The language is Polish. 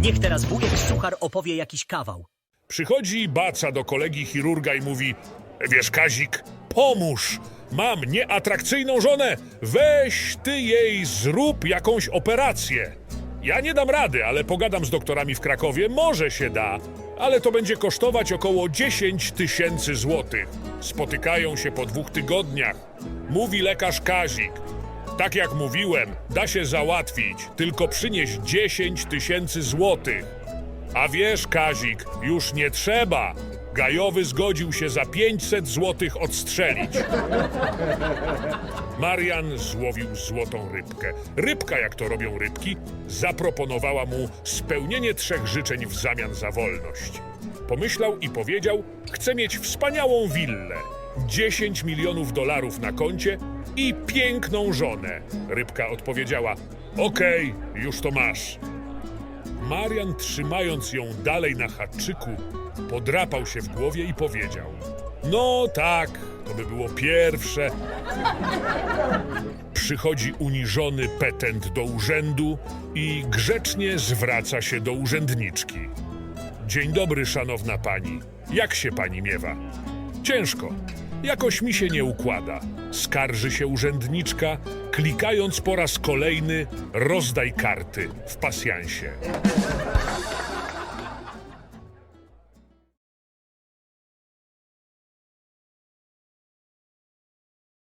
Niech teraz wujek Suchar opowie jakiś kawał. Przychodzi baca do kolegi chirurga i mówi: Wiesz, Kazik, pomóż! Mam nieatrakcyjną żonę, weź ty jej zrób jakąś operację. Ja nie dam rady, ale pogadam z doktorami w Krakowie, może się da, ale to będzie kosztować około 10 tysięcy złotych. Spotykają się po dwóch tygodniach. Mówi lekarz Kazik. Tak jak mówiłem, da się załatwić, tylko przynieś 10 tysięcy złotych. A wiesz, Kazik, już nie trzeba. Gajowy zgodził się za 500 złotych odstrzelić. Marian złowił złotą rybkę. Rybka, jak to robią rybki, zaproponowała mu spełnienie trzech życzeń w zamian za wolność. Pomyślał i powiedział: Chcę mieć wspaniałą willę, 10 milionów dolarów na koncie i piękną żonę. Rybka odpowiedziała: Okej, już to masz. Marian, trzymając ją dalej na haczyku, podrapał się w głowie i powiedział: No tak, to by było pierwsze. Przychodzi uniżony petent do urzędu i grzecznie zwraca się do urzędniczki. Dzień dobry, szanowna pani. Jak się pani miewa? Ciężko. Jakoś mi się nie układa. Skarży się urzędniczka, klikając po raz kolejny rozdaj karty w pasjansie.